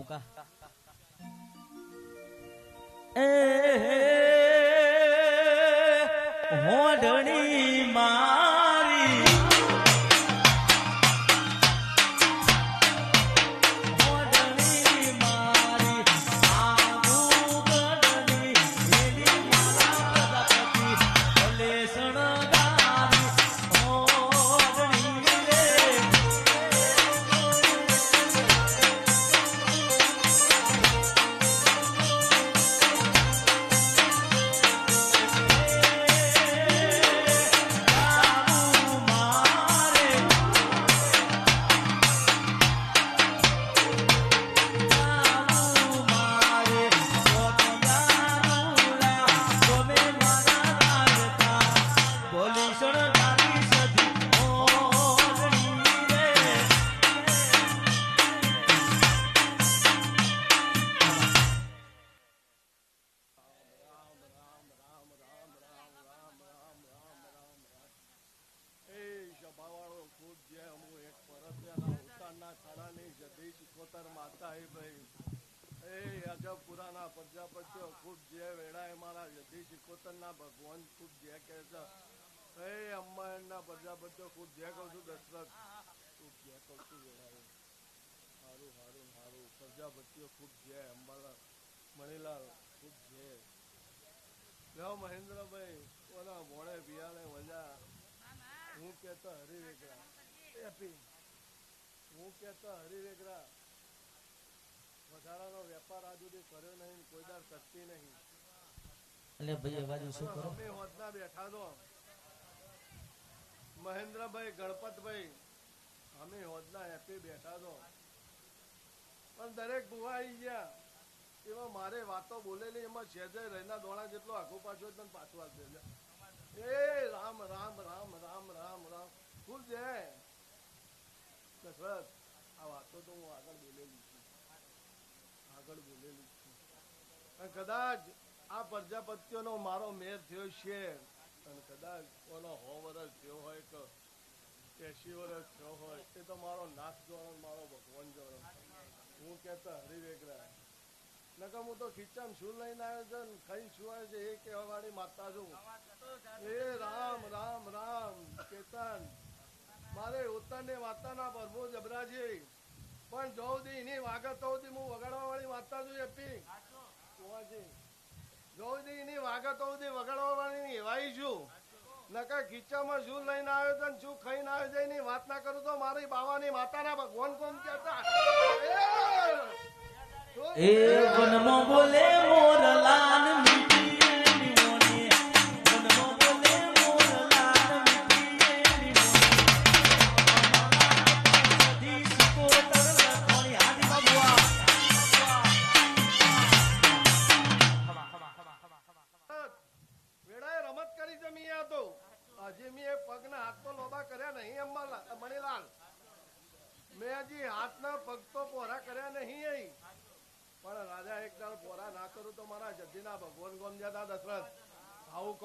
મુકા એ હોડણી મારી મણીલાલ ખૂબ છે. લ્યો મહેન્દ્રભાઈ ઓના મોડે બિયાને મજા હું કહેતો હરિવેગરા એપી હું કહેતો હરિવેગરા વધારાનો વેપાર આજ સુધી કર્યો નહીં કોઈ દાર કરતી નહીં. એટલે ભાઈ બાજુ શું કરો? અમે હોદના બેઠા તો મહેન્દ્રભાઈ ગણપતભાઈ અમે હોદના હેપી બેઠા તો પણ દરેક ભુવા આવી ગયા. એમાં મારે વાતો બોલેલી, એમાં છેજે રહેના દોણા જેટલો આખું પાછું તને પાછો આપી. એ રામ રામ રામ રામ રામ રામ. ખુશ છે? દશરથ, આ વાતો તો હું આગળ બોલેલી છું. આગળ બોલેલી છું. કદાચ આ પ્રજાપતિઓનો મારો મેર થયો છે. અને કદાચ ઓનો હો વર્ષ થયો હોય કે એસી વર્ષ થયો હોય, એ તો મારો નાથ જોવાનો, મારો ભગવાન જોવાનો. હું કહેતો હરિવેગરા નકર હું તો ખીચામાં શું લઈને આવ્યો છે ખાઈ શું આવ્યો છે એ કહેવા વાળી માતા છું. એ રામ રામ રામ, કેતન. મારે ઉત્તરને વાર્તાના પ્રભુ જબરાજી પણ જો એની વાગત તો હું વગાડવા વાળી વાર્તા છું એપી કુંવાજી જો દી એની વાગત તો દી વગાડવા વાળી એવાઈ છું. નકર ખીચામાં શું લઈને આવ્યો ને શું ખાઈને આવ્યો છે એની વાત ના કરું તો મારી બાવાની માતાના ભગવાન કોણ કહેતા? એ વનમાં બોલે મોરલાલ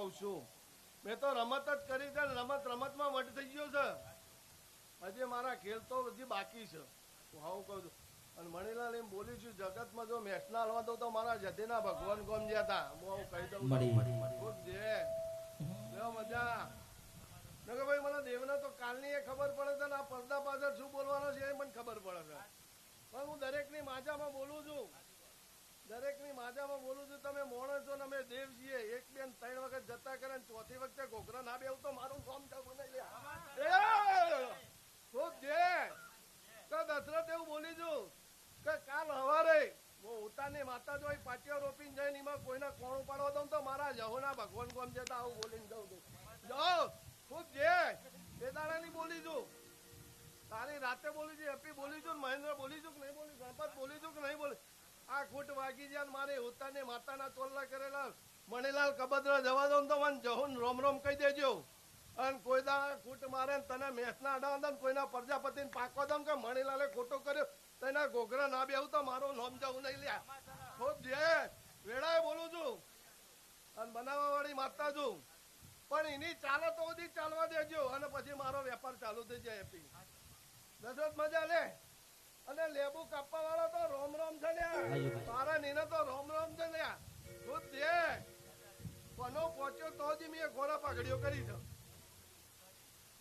કઉ છું. મેં તો રમત જ કરી છે રમત રમતમાં વટ થઈ ગયો છે. હજી મારા ખેલ તો હજી બાકી છે. હું આવું કહું છું. અને મણીલાલ એમ બોલી છું જગતમાં જો મેષના હલવા દઉં તો મારા જતીના ભગવાન ગોમ હતા? હું આવું કહી દઉં. જે મજા. નકર ભાઈ મને દેવના તો કાલની એ ખબર પડે છે ને આ પડદા પાછળ શું બોલવાનો છે એ મને ખબર પડે છે. પણ હું દરેકની માજામાં બોલું છું. દરેકની માજામાં બોલું છું તમે મોણસ છો ને અમે દેવ છીએ. એક બેન ત્રણ વખત જતા કરે ચોથી વખતે ઘોઘરા ના બેવ તો મારું ફોર્મ. ખૂબ જે તો દશરથ એવું બોલી છું કે કાલ હવારે હું ઉતારની માતા જો પાટીઓ રોપીને જઈને એમાં કોઈને કોણ ઉપાડવા દઉં તો મારા જહોના ભગવાન કોમ જતા આવું બોલીને જઉં છું. જાઓ ખૂબ જે એ દાડાની બોલી છું. તારી રાતે બોલી છું એપી બોલી છું મહેન્દ્ર બોલી છું કે નહીં બોલી ગણપત બોલી છું કે નહીં બોલી? આ ખૂટ વાગી જાય મારે હોતાને માતાના તોલના કરેલા મણીલાલ કબદરા જવા દો તો મને જહુન રોમ રોમ કહી દેજો. અને કોઈ દાડા ખૂટ મારે તને મેસના અડાવા દો કોઈના પ્રજાપતિને પાકવા દો કે મણીલાલે ખોટો કર્યો. તેના ગોગરા ના બેવું તો મારો નોમ જવું નહીં લ્યા. ખૂબ જે વેળાએ બોલું છું. અને બનાવવા વાળી માતા છું. પણ એની ચાલો તો સુધી ચાલવા દેજો. અને પછી મારો વેપાર ચાલુ થઈ જાય હેપી દશરથ મજા લે? અને લેબુ કાપવા વાળો તો રોમ રોમ છે લ્યા તારા નીને તો રોમ રોમ છે લ્યા તું જે કોનો પહોંચ્યો તો જ મેં ઘોડા પાઘડીઓ કરી છે.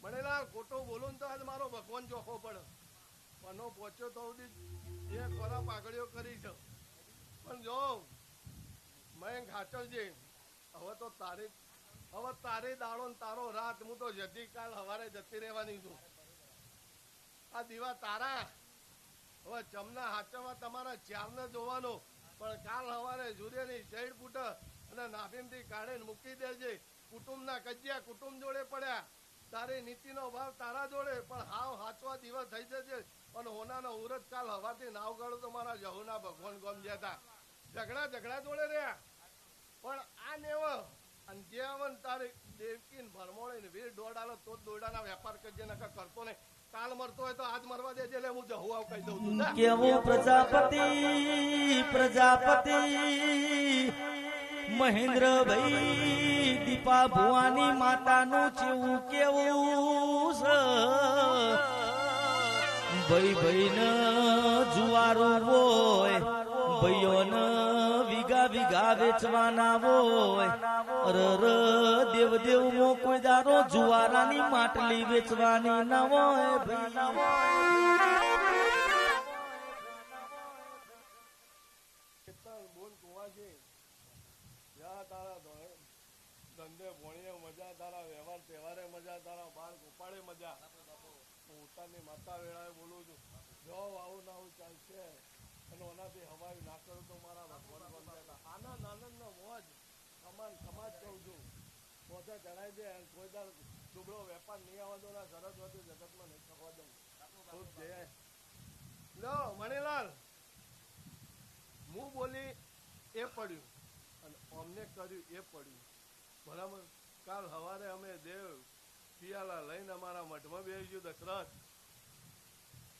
ભણેલા ખોટું બોલું ને તો આજ મારો ભગવાન ચોખ્ખો પડે. કોનો પહોંચ્યો તો સુધી એ ઘોડા પાઘડીઓ કરી છે. પણ જો મેં ઘાટલજી હવે તો તારી હવે તારી દાડો ને તારો રાત. હું તો જતી કાલ સવારે જતી રહેવાની છું. આ દીવા તારા. હવે ચમના હાચવવા તમારા ચારને જોવાનો. પણ કાલ હવારે સૂર્યની શેડ ફૂટ અને નાભીમથી કાઢીને મૂકી દેજે. કુટુંબના કજિયા કુટુંબ જોડે પડ્યા. તારી નીતિનો ભાવ તારા જોડે, પણ હાવ હાચવા દિવસ થઈ જશે અને હોનાનો ઉરત કાલ હવાથી નાવ ગાળો તો મારા જહુના ભગવાન ગમ હતા. ઝઘડા ઝઘડા જોડે રહ્યા. પણ આ નેવ, અને જે આવન તારે દેવકી ને ભરમોળે વીર દોડ આલો તો જ દોડાના વેપાર કરજે નકર કરતો ને કાલ મરતો હોય તો આજ મરવા દેજે એટલે હું જહુ આવ કહી દઉં છું. કેવું પ્રજાપતિ પ્રજાપતિ? મહેન્દ્રભાઈ દીપા ભુવાની માતાનું જેવું કેવું ભાઈ ભાઈ ન જુવારું હોય ભાઈઓ જુવારાની માટલી વેચવાની ના હોય. મજા તારા વ્યવહાર તહેવારે મજા ઉતારની માતા વેળાએ બોલું છું જો આવું ના આવું ચાલશે અને ઓનાથી હવાઈ ના કરું તો મારા ભગવાન બંધાયેલા આનંદ આનંદનો મોજ સમાન સમાજ કહું છું. પોતે ચડાઈ દે કોઈ દર દુબળો વેપાર નહીં આવવા દો, ના સરસ્વતી જગતમાં નહીં થવા દઉં ખૂબ જય. લો, મણીલાલ. હું બોલી એ પડ્યું અને અમને કર્યું એ પડ્યું. બરાબર કાલ સવારે અમે દેવ પિયાલા લઈને અમારા મઠમાં બેસીશું દશરથ.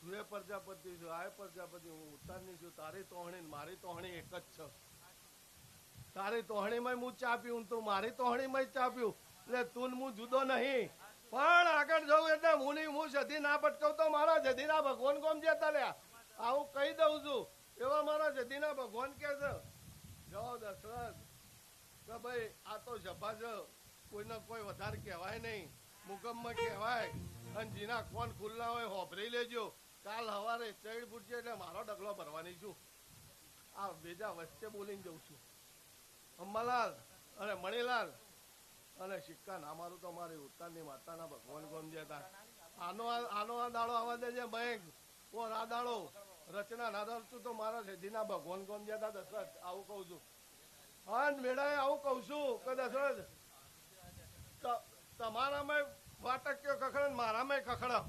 તું એ પ્રજાપતિ છું, આ પ્રજાપતિ, હું ઉત્તરની છું, તારી તોહણી મારી તોહણી એક જ છે. તારી તોહણીમાં હું ચા પીવું તું મારી તોહણીમાં ચા પીવું એટલે તું હું જુદો નહીં. પણ આગળ જવું એટલે હું નહીં, હું સધી ના પટકાવતો મારા જધીના ભગવાન કોમ જતા લ્યા આવું કહી દઉં છું. એવા મારા જધીના ભગવાન કે છે. જો દશરથ, કે ભાઈ, આ તો સભા છે. કોઈને કોઈ વધારે કહેવાય નહીં. મુકમમાં કહેવાય. અને જીના કોણ ખુલ્લા હોય, હોભરી લેજો. કાલ સવારે ચૈડ ફૂટશે એટલે મારો ડગલો ભરવાની છું. આ બેજા વચ્ચે બોલીને જઉં છું. અંબાલાલ અને મણીલાલ અને સિક્કા ના મારું તો મારી ઉત્તરની માતાના ભગવાન ગમ જતા આનો આનો આ દાડો આવા દેજે બેંક ઓ આ દાડો રચના ના ધરતું તો મારા સિદ્ધિના ભગવાન ગમ જતા દશરથ, આવું કહું છું. હા મેળાએ આવું કહું છું કે દશરથ તમારામાં વાટક્યો ખખડે ને મારામાં ખખડે.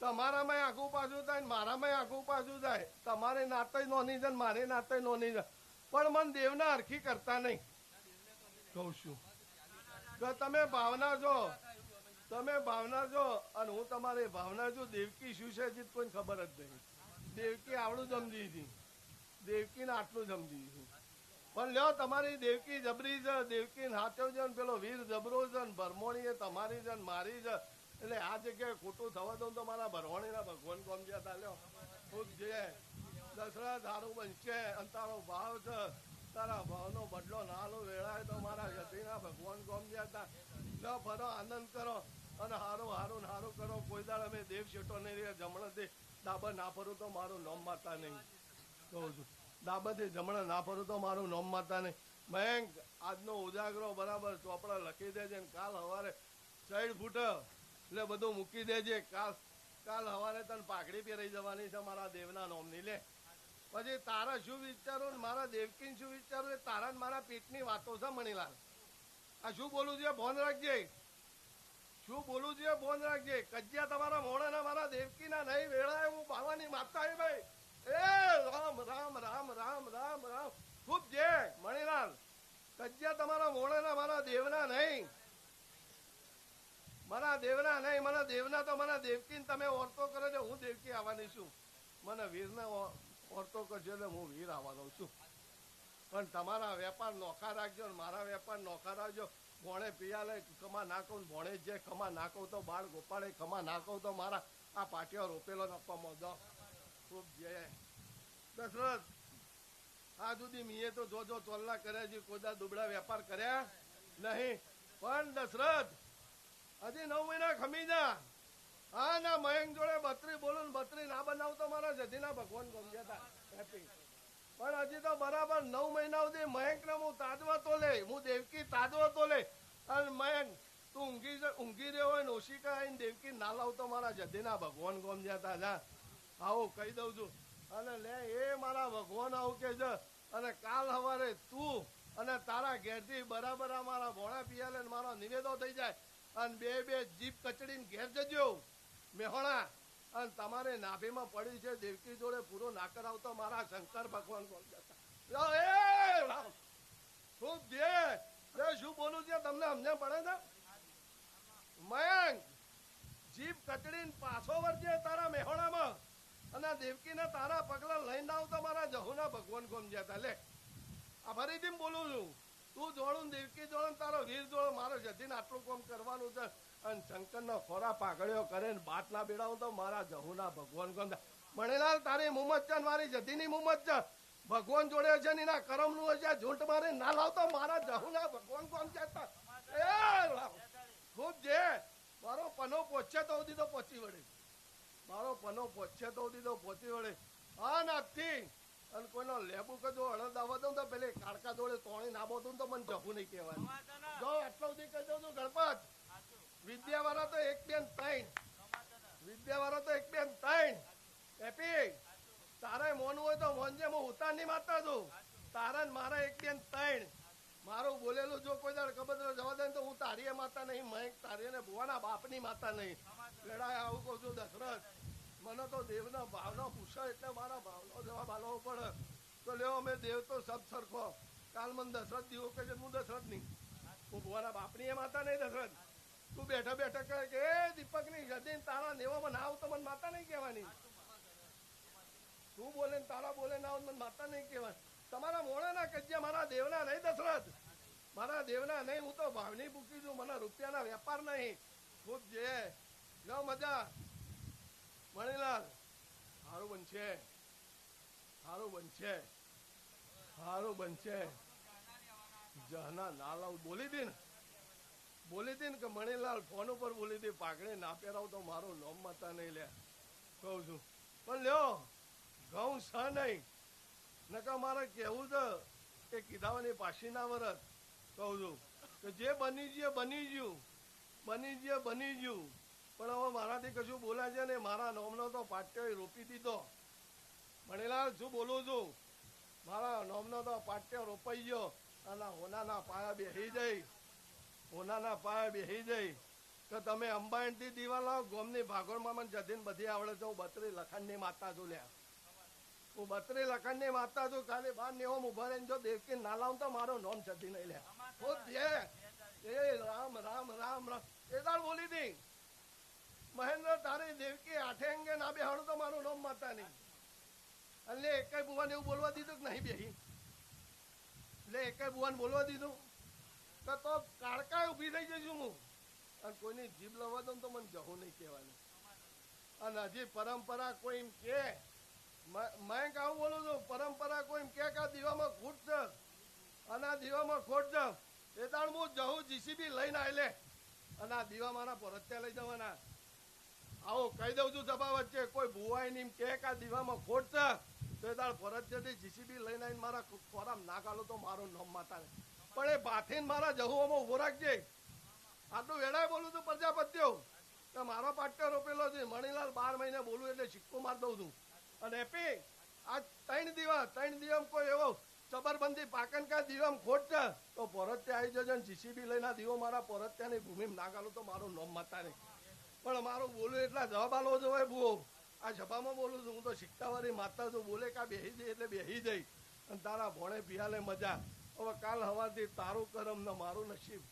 તમારામાં આખું પાછું થાય મારામાં આખું પાછું થાય. તમારે નાતે નોની છે મારે નાતે નોની છે. પણ મન દેવને અરખી કરતા નહીં. કહું છું. તો તમે ભાવના છો. તમે ભાવના છો. અને હું તમારી ભાવના છું, દેવકી શું છે હજી કોઈ ખબર જ નહીં. દેવકી આવડું સમજી હતી. દેવકીને આટલું સમજી હતી. પણ લ્યો, તમારી દેવકી જબરી છે. દેવકી હાથે છે પેલો વીર જબરો છે ભરમોણી તમારી છે મારી છે. એટલે આ જગ્યાએ ખોટું થવા દઉં તો મારા ભરવાણીના ભગવાન કોમ ગયા લ્યો. ખુદ જે દશરથ તારું બનશે અને તારો ભાવ છે, તારા ભાવનો બદલો નાનો વેળાય તો મારા ગતિના ભગવાન કોમ ગયા લ્યો ફરો, આનંદ કરો અને હારું હારું હારું કરો. કોઈ દાડ અમે દેવ શેઠો નહીં રહ્યા જમણ દે ડાબર ના ફરું તો મારું નોમ માતા નહીં. કહું છું. ડાબરથી જમણે ના ફરું તો મારું નોમ માતા નહીં. મયંક, આજનો ઉજાગરો બરાબર ચોપડા લખી દેજે ને કાલ સવારે સાઈડ ફૂટ. એટલે બધું મૂકી દેજે. કાલ કાલ સવારે તને પાઘડી પહેરાઈ જવાની છે મારા દેવના નોમની, લે. પછી તારા શું વિચારું મારા દેવકીન શું વિચારું તારા મારા પેટની વાતો છે, મણીલાલ. આ શું બોલું છે ફોન રાખજે. શું બોલું છે ફોન રાખજે. કજિયા તમારા મોણાના મારા દેવકીના નહીં, વેળાએ હું બાવાની માતા એ ભાઈ. એ, રામ રામ રામ રામ રામ રામ. ખૂબ જે, મણીલાલ. કજિયા તમારા મોણાના મારા દેવના નહીં. મારા દેવના નહીં મને દેવના તો મને દેવકીને તમે ઓરતો કરો છો, હું દેવકી આવવાની છું. મને વીરને ઓરતો કરજો એટલે હું વીર આવવાનો છું. પણ તમારા વેપાર નોખા રાખજો મારા વેપાર નોખા રાખજો. ભોણે પિયાલે ખમા નાખો ભોણે જે ખમા નાખો તો બાળ ગોપાળે, ખમા નાખો તો મારા આ પાટિયો રોપેલો નફામાં દો ખૂબ જય દશરથ, આ સુધી મીએ તો જો જો ચોલ્લા કર્યા છે કોદા દુબળા વેપાર કર્યા નહીં. પણ દશરથ હજી નવ મહિના ખમી જા. હા, ના, મયંક જોડે બત્રી બોલો ને બત્રી ના બનાવતો મારા જધીના ભગવાન ગમજ્યા હેપી. પણ હજી તો બરાબર નવ મહિના સુધી મયંક ને હું તો લે, હું દેવકી તાજવો તો લે. અને મયંક, તું ઊંઘી ઊંઘી રહ્યો હોય ને ઓશિકા આવીને દેવકી ના લાવતો મારા જધીના ભગવાન ગમજ્યા હતા જા આવો કહી દઉં છું. અને લે, એ મારા ભગવાન આવું કે છે. અને કાલ સવારે તું અને તારા ઘેરથી બરાબર મારા ભોળા પિયાલે મારો નિવેદો થઈ જાય. અને બે બે જીપ કચડીને ઘેર જજો. મેહોણા, અને તમારે નાભીમાં પડી છે, દેવકી જોડે પૂરો ના કરાવતો મારા શંકર ભગવાન બોલ જતા ખૂબ જે. શું બોલું છે? તમને સમજણ પડે ને? મયંક જીપ કચડીને પાછો વળજે તારા મેહોણામાં. અને દેવકીને તારા પગલા લઈને આવતો મારા જહુના ભગવાન ગમજ્યા જતા. લે, આ ફરીથી બોલું છું. તું જોડું દેવકી જોડું તારો વીર જોડો, મારો જતીને આટલું કોમ કરવાનું છે. અને શંકરનો ખોરા પાઘડ્યો કરે ને બાટ ના બેડાવું તો મારા જહુના ભગવાન ગમ મણેલાલ, તારી મુમત છે મારી જતીની મુમત છે. ભગવાન જોડે છે ને એના કરમનું હશે ઝૂંટ મારે ના લાવતો મારા જહુના ભગવાન કોમ છે. ખૂબ જે મારો પનો પહોંચે તો સુધી તો પહોંચી વળે. મારો પનો પહોંચે તો સુધી તો પહોંચી વળે. હા નાથી અને કોઈનો લેબુ કદો હળદ આવવા દઉં તો પેલી કાળકા જોડે તોણી ના બોતું તો મને જવું નહીં કહેવાય જો એટલો સુધી કહી દઉં છું ગણપત. વિદ્યાવાળા તો એક બેન ત્રણ. વિદ્યાવાળા તો એક બેન ત્રણ. હેપી તારે મોનું હોય તો મોનજે હું ઉતારની માતા છું. તારા મારા એક બેન ત્રણ. મારું બોલેલું જો કોઈ દાડ ખબર જવા દે તો હું તારીએ માતા નહીં મય તારી ને ભુવાના બાપની માતા નહીં. લડાય આવું કહું છું દશરથ. મને તો દેવના ભાવનો પૂછો એટલે મારા ભાવનો જવાબ આલવો પડે. તો લેવો અમે દેવ તો સબ સરખો. કાલ મને દશરથ દીવો કહે છે હું દશરથ નહીં હું ભુવાના બાપની એ માતા નહીં દશરથ. તું બેઠા બેઠા કહે કે, એ દીપકની જતીન તારા નેવામાં ના આવ મને માતા નહીં કહેવાની. તું બોલે ને તારા બોલે ના આવ મને માતા નહીં કહેવાની. તમારા મોણાના કજ્યા મારા દેવના નહીં દશરથ. મારા દેવના નહીં, હું તો ભાવની ભૂકી છું. મને રૂપિયાના વેપાર નહીં. ખૂબ જે. લો મજા. મણીલાલ સારું બનશે. સારું બનશે. સારું બનશે. જહના નાલાલ બોલી દે ને. બોલી દે ને કે મણીલાલ ફોન ઉપર બોલી દે. પાઘડી ના પહેરાવ તો મારો નોમ માતા નહીં લે. કહું છું. પણ લ્યો, ઘઉં છ નહીં. નકા મારે કેવું છે કે કીધાવાની પાછી ના વરત. કહું છું કે જે બની ગયું બની ગયું બની ગયું બની ગયું પણ હવે મારાથી કશું બોલાય છે ને મારા નોમનો તો પાટ્યો રોપી દીધો. મણીલાલ શું બોલું છું? મારા નોમનો તો પાટ્યો રોપાઈ ગયો અને હોનાના પાયા બેસી જઈ. હોનાના પાયા બેસી જઈ. તો તમે અંબાણીથી દીવા લાવો ગોમની ભાગોળમાં મને જધીને બધી આવડે છે. હું બત્રી લખનની માતા છું લ્યા. હું બત્રી લખનની માતા છું. ખાલી બાર નેવો ઊભા રહીને જો દેવકી ના લાવું તો મારો નોમ જતી નહીં લે ખુદ જે એ રામ રામ રામ રામ. એ તાર બોલી દી. મહેન્દ્ર, તારી દેવકી આઠે અંગે ના બેહાડું તો મારું નામ માતા નહીં. એટલે એકાઈ બુવાને એવું બોલવા દીધું કે નહીં બેહી? એટલે એકાઈ બુવાને બોલવા દીધું? તો તો કાળકા ઊભી થઈ જઈશું હું. અને કોઈની જીભ લવા દઉં તો મને જવું નહીં કહેવાનું. અને હજી પરંપરા કોઈ એમ કે, મેં આવું બોલું છું, પરંપરા કોઈ એમ કે આ દીવામાં ખોટ છે. અને આ દીવામાં ખોટ છે. એ તાણ હું જહું જીસીબી લઈને આવેલે અને આ દીવા મારા પરત્યા લઈ જવાના. આવો કહી દઉં છું સભા વચ્ચે કોઈ ભુવાઈ ની કે આ દીવામાં ખોટ તો એ તાર ફરજિયાતથી જીસીબી લઈને આવીને મારા ખોરામ ના તો મારો નામ માતા પણ એ બાથીન મારા જહુઓમાં ઊભો રાખજે. આટલું વેળાએ બોલું છું પ્રજાપતિઓ. કે મારો પાટ્યો રોપેલો છે, મણીલાલ બાર મહિને બોલું એટલે સિક્કો માર દઉં છું. અને એપી આ ત્રણ દિવસ ત્રણ દિવસ કોઈ એવો જબરબંધી પાકન કા દીવામ ખોટ છે, તો પરત્યા આવી જજો જીસીબી લઈને દીવો મારા પરત્યાની ભૂમિમાં ના ગાલો તો મારું નોમ માતા નહીં પણ મારું બોલું એટલા જવાબ આલવો હોય ભૂવો આ સભામાં બોલું છું, હું તો શીખતાવાળી માતા જો બોલે કા બેહી જઈ એટલે બેહી જઈ. અને તારા ભોણે પિયાલે મજા. હવે કાલ હવાથી તારું કરમ ને મારું નસીબ.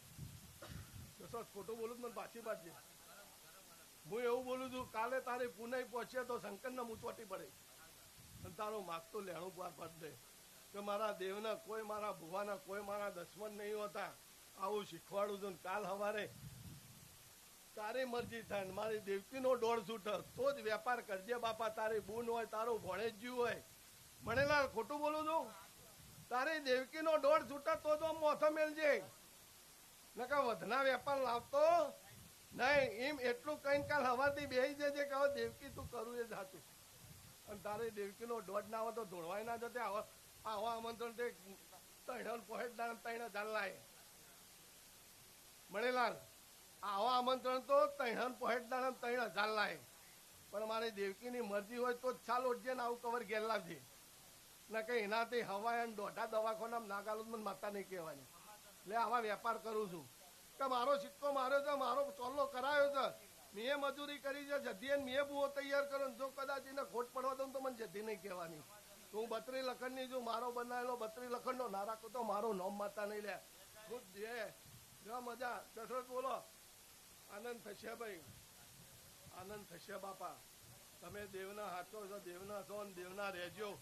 ખોટું બોલું મને પાછી પાછી હું એવું બોલું છું, કાલે તારી પુને પહોંચે તો શંકરને મૂચવાટી પડે. અને તારું માગતું લેણું પાર પાડ દે. કે મારા દેવના કોઈ, મારા ભુવાના કોઈ, મારા દશમન નહીં હોતા. આવું શીખવાડું છું કાલ હવારે તારી મરજી થાય મારી દેવકીનો દોડ છૂટ તો જ વેપાર કરજે બાપા, તારી બૂન હોય, તારું ભણેજ્યું હોય. ભણેલા ખોટું બોલું છું? તારી દેવકીનો દોડ છૂટ તો તો મોથો મેલજે. નકા વધના વેપાર લાવતો? નહીં, એમ એટલું કઈ કાલ હવાથી બેસી જજે કે દેવકી તું કરું એ જાતું અને તારે દેવકીનો દોઢ ના હોય તો ધોળવાય ના જતે. આવા આવા આમંત્રણ તે તૈણ પોહેટ દાન તૈણ જાન લાય. મણેલાલ આવા આમંત્રણ તો તૈણ પોહેટ તૈણ હજાર લાય. પણ મારી દેવકીની મરજી હોય તો ચાલો જે આવું કવર ઘેર લાવજે. ના કઈ એનાથી હવાય અને દોઢા દવાખાના નાગાલો મને માતા નહીં કહેવાની. એટલે આવા વેપાર કરું છું. કે મારો સિક્કો માર્યો છે, મારો ચોલ્લો કરાયો છે. મેં મજૂરી કરી છે જધીએ મેં બુઓ તૈયાર કર્યો જો કદાચ એને ખોટ પડવા દઉં તો મને જધી નહીં કહેવાની. હું બત્રી લખણની છું, મારો બનાવેલો બત્રી લખણનો ના રાખો તો મારો નોમ માતા નહીં લે. ખુદ જે મજા, દશરથ બોલો. આનંદ થશે ભાઈ. આનંદ થશે બાપા. તમે દેવના હાચો છો, દેવના છો અને દેવના રહેજો.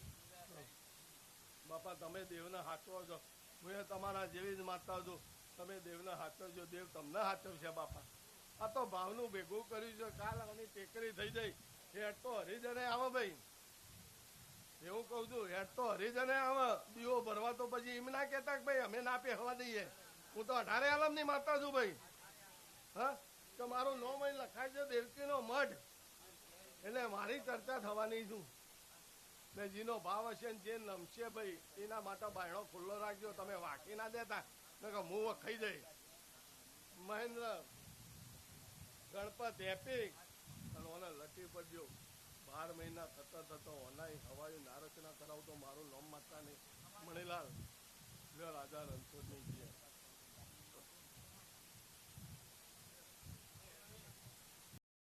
બાપા, તમે દેવના હાથો છો. હું તમારા જેવી જ માતા છું. તમે દેવના હાચવજો દેવ તમને હાચવશે બાપા. આ તો ભાવનું ભેગું કર્યું છે. કાલ આની ટેકરી થઈ જાય હેડ તો હરિજને આવે ભાઈ. એવું કહું છું, હેડ તો હરિજને આવે. દીવો ભરવા તો પછી એમ ના કહેતા ભાઈ અમે ના હવા દઈએ. હું તો અઢારે આલમની માતા છું ભાઈ. હા? તો મારું નો મહિને લખાય છે, દેવકીનો મઢ. એટલે મારી ચર્ચા થવાની છું. ને જેનો ભાવ હશે ને જે નમશે ભાઈ, એના માટે બાયણો ખુલ્લો રાખજો. તમે વાંકી ના દેતા કે હું ખાઈ જઈ મહેન્દ્ર, ગણપત હેપી અને ઓને લટી પડજો, બાર મહિના થતા થતા ઓનાય હવાઈ નારચના કરાવતો મારું નામ માતા નહીં. મણીલાલ રાજા રણછોડની જય.